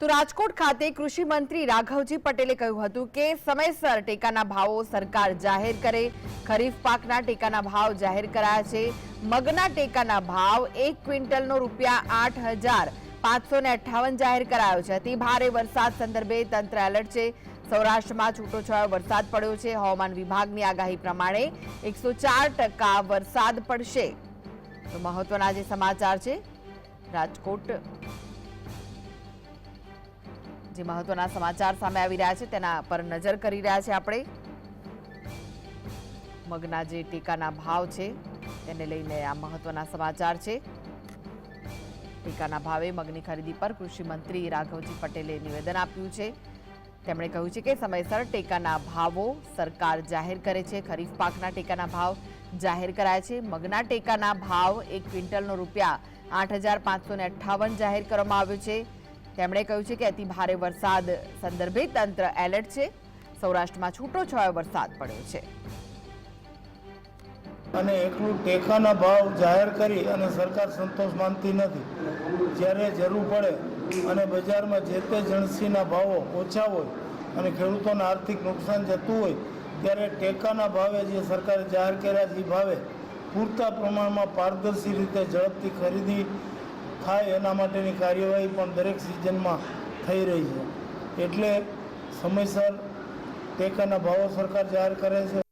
તો રાજકોટ ખાતે કૃષિ મંત્રી રાઘવજી પટેલે કહ્યું હતું કે સમયસર ટેકાના ભાવો સરકાર જાહેર કરે. ખરીફ પાકના ટેકાના ભાવ જાહેર કરાયા છે. મગના ટેકાના ભાવ એક ક્વિન્ટલનો રૂપિયા આઠ હજાર પાંચસો ને અઠ્ઠાવન જાહેર કરાયો છે. અતિ ભારે વરસાદ સંદર્ભે તંત્ર એલર્ટ છે. સૌરાષ્ટ્રમાં છૂટોછવાયો વરસાદ પડ્યો છે. હવામાન વિભાગની આગાહી પ્રમાણે એકસો ચાર ટકા વરસાદ પડશે. તો મહત્વના જે સમાચાર છે, રાજકોટ જે મહત્વના સમાચાર સામે આવી રહ્યા છે, તેના પર નજર કરી રહ્યા છે આપણે. મગના જે ટેકાના ભાવ છે, તેને લઈને આ મહત્વના સમાચાર છે. ટેકાના ભાવે મગની ખરીદી પર કૃષિ મંત્રી રાઘવજી પટેલે નિવેદન આપ્યું છે. તેમણે કહ્યું છે કે સમયસર ટેકાના ભાવો સરકાર જાહેર કરે છે. ખરીફ પાકના ટેકાના ભાવ જાહેર કરાયા છે. મગના ટેકાના ભાવ એક ક્વિન્ટલનો રૂપિયા આઠ જાહેર કરવામાં આવ્યો છે. તેમણે કહ્યું છે કે અતિ ભારે વરસાદ સંદર્ભે તંત્ર એલર્ટ છે. સૌરાષ્ટ્રમાં છૂટો છવાયો વરસાદ પડ્યો છે. અને એટલું ટેકાના ભાવ જાહેર કરી અને સરકાર સંતોષ માનતી નથી. જ્યારે જરૂર પડે અને બજારમાં જે તે જણસીના ભાવો ઓછા હોય અને ખેડૂતોને આર્થિક નુકસાન જતું હોય, ત્યારે ટેકાના ભાવે જે સરકારે જાહેર કર્યા છે એ ભાવે પૂરતા પ્રમાણમાં પારદર્શી રીતે ઝડપથી ખરીદી થાય એના માટેની કાર્યવાહી પણ દરેક સિઝનમાં થઈ રહી છે. એટલે સમયસર ટેકાના ભાવો સરકાર જાહેર કરે છે.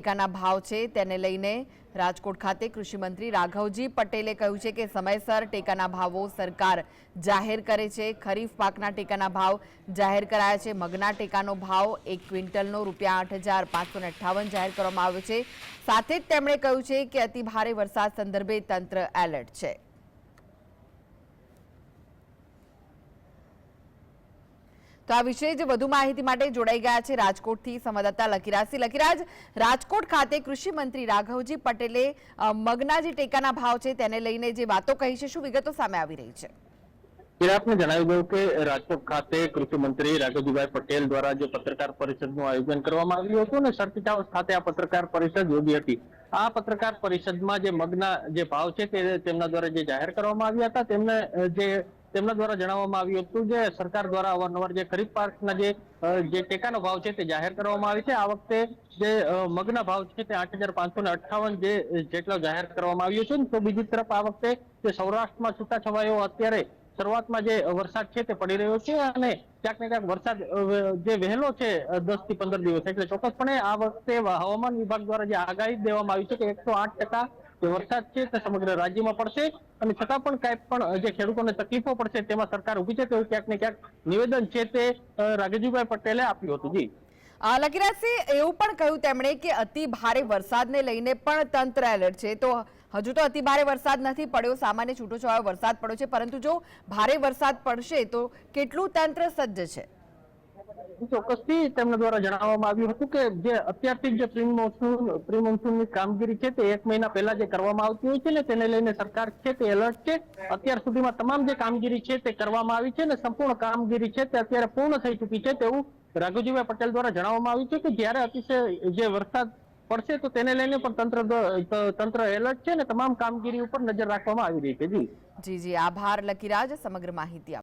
ટેકાના ભાવ છે તેને લઈને રાજકોટ ખાતે કૃષિમંત્રી રાઘવજી પટેલે કહ્યું છે કે સમયસર ટેકાના ભાવો સરકાર જાહેર કરે છે. ખરીફ પાકના ટેકાના ભાવ જાહેર કરાયા છે. મગના ટેકાનો ભાવ એક ક્વિન્ટલનો રૂપિયા આઠ હજાર પાંચસો અઠ્ઠાવન જાહેર કરવામાં આવ્યો છે. સાથે જ તેમણે કહ્યું છે કે અતિ ભારે વરસાદ સંદર્ભે તંત્ર એલર્ટ છે. તો આ વિશે જ વધુ માહિતી માટે જોડાઈ ગયા છે રાજકોટથી સંવાદદાતા લકીરાજસિંહ લકીરાજ રાજકોટ ખાતે કૃષિ મંત્રી રાઘવજી પટેલે મગના જે ટેકાના ભાવ છે તેને લઈને જે વાતો કહી છે, શું વિગતો સામે આવી રહી છે? આપને જણાવી દઉં કે રાજકોટ ખાતે કૃષિ મંત્રી રાઘવજીભાઈ પટેલ દ્વારા જે પત્રકાર પરિષદનું આયોજન કરવામાં આવ્યું હતું અને સર્કિટ હાઉસ ખાતે આ પત્રકાર પરિષદ યોજી હતી. આ પત્રકાર પરિષદમાં જે મગના જે ભાવ છે તેમના દ્વારા જે જાહેર કરવામાં આવ્યા હતા, તેમને જે તેમના દ્વારા જણાવવામાં આવ્યું હતું જે સરકાર દ્વારા અવારનવાર જે ખરીફ પાકના જે જે ટેકાનો ભાવ છે તે જાહેર કરવામાં આવે છે. આ વખતે જે મગના ભાવ છે તે આઠ હજાર પાંચસો ને અઠ્ઠાવન જે જેટલો જાહેર કરવામાં આવ્યો છે તો બીજી તરફ આ વખતે જે સૌરાષ્ટ્રમાં છૂટાછવાયો અત્યારે શરૂઆતમાં જે વરસાદ છે તે પડી રહ્યો છે અને ક્યાંક ને ક્યાંક વરસાદ જે વહેલો છે દસથી પંદર દિવસ. એટલે ચોક્કસપણે આ વખતે હવામાન વિભાગ દ્વારા જે આગાહી દેવામાં આવી છે કે એકસો આઠ ટકા વરસાદ છે તે સમગ્ર રાજ્યમાં પડશે અને છતાં પણ કાંઈ પણ જે ખેડૂતોને તકલીફો પડશે તેમાં સરકાર ઊભી છે તેવું ક્યાંક ને ક્યાંક નિવેદન છે તે અ, પટેલે આપ્યું હતું. જી. લકીરાજસિંહ એવું પણ કહ્યું તેમણે કે અતિ ભારે વરસાદને લઈને પણ તંત્ર એલર્ટ છે. તો હજુ તો અતિ ભારે વરસાદ નથી પડ્યો સામાન્ય છૂટોછવાયો વરસાદ પડ્યો છે. પરંતુ જો ભારે વરસાદ પડશે તો કેટલું તંત્ર સજ્જ છે? ચોક્કસથી તેમના દ્વારા જણાવવામાં આવ્યું હતું કે જે અત્યારથી જે પ્રી મોન્સૂન, પ્રી કામગીરી છે તે એક મહિના પહેલા જે કરવામાં આવતી હોય છે ને તેને લઈને સરકાર છે તે એલર્ટ છે. અત્યાર સુધીમાં તમામ જે કામગીરી છે તે કરવામાં આવી છે અને સંપૂર્ણ કામગીરી છે તે અત્યારે પૂર્ણ થઈ ચૂકી છે તેવું રાઘુજીભાઈ પટેલ દ્વારા જણાવવામાં આવ્યું છે કે જ્યારે અતિશય જે વરસાદ પડશે તો તેને લઈને પણ તંત્ર તંત્ર એલર્ટ છે ને તમામ કામગીરી ઉપર નજર રાખવામાં આવી રહી છે. જી. જી જી. આભાર, લકીરાજ. સમગ્ર માહિતી